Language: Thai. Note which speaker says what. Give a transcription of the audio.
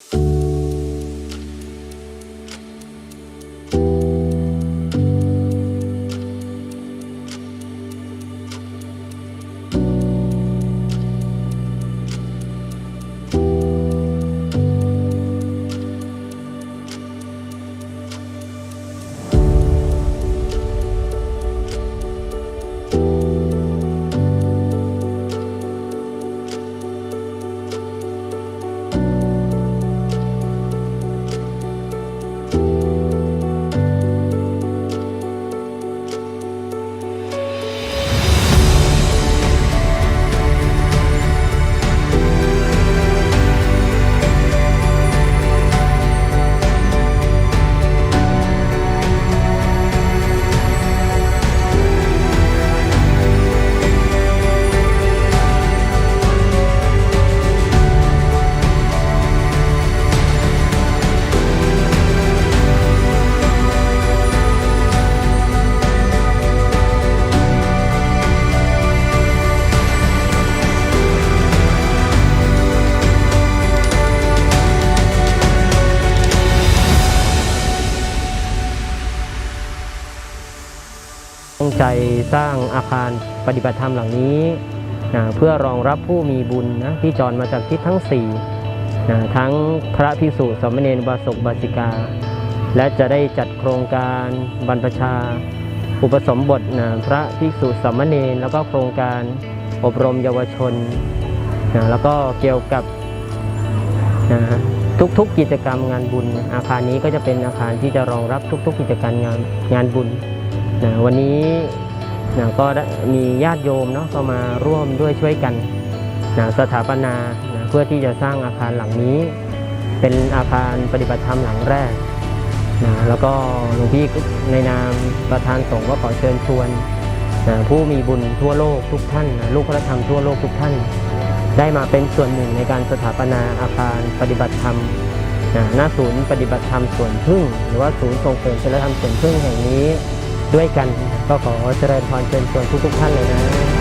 Speaker 1: you ตั้งใจสร้างอาคารปฏิบัติธรรมหลังนี้นะเพื่อรองรับผู้มีบุญนะที่จรมาจากทิศทั้ง4นะทั้งพระภิกษุสมเณรบาสกบาสิกา และจะได้จัดโครงการบรรพชา อุปสมบทนะพระภิกษุสมเณรแล้วก็โครงการอบรมเยาวชนนะแล้วก็เกี่ยวกับนะทุกๆกิจกรรมงานบุญ อาคารนี้ก็จะเป็นอาคารที่จะรองรับทุกๆกิจกรรมงานงานบุญ นะวันนี้นะก็มีญาติโยมเนาะก็มาร่วมด้วยช่วยกันนะสถาปนานะเพื่อที่จะสร้างอาคารหลังนี้ เป็นอาคารปฏิบัติธรรมหลังแรกนะแล้วก็หลวงพี่ในนามประธานสงฆ์ก็ขอเชิญชวนนะผู้มีบุญทั่วโลกทุกท่านนะลูกพระธรรมทั่วโลกทุกท่าน ได้มาเป็นส่วนหนึ่งในการสถาปนาอาคารปฏิบัติธรรมนะณศูนย์ปฏิบัติธรรมสวนพึ่ง หรือว่าศูนย์ส่งเสริมศีลธรรมสวนพึ่งแห่งนี้ ด้วยกัน ก็ขอเจริญพรเชิญชวนทุกๆท่านเลยนะ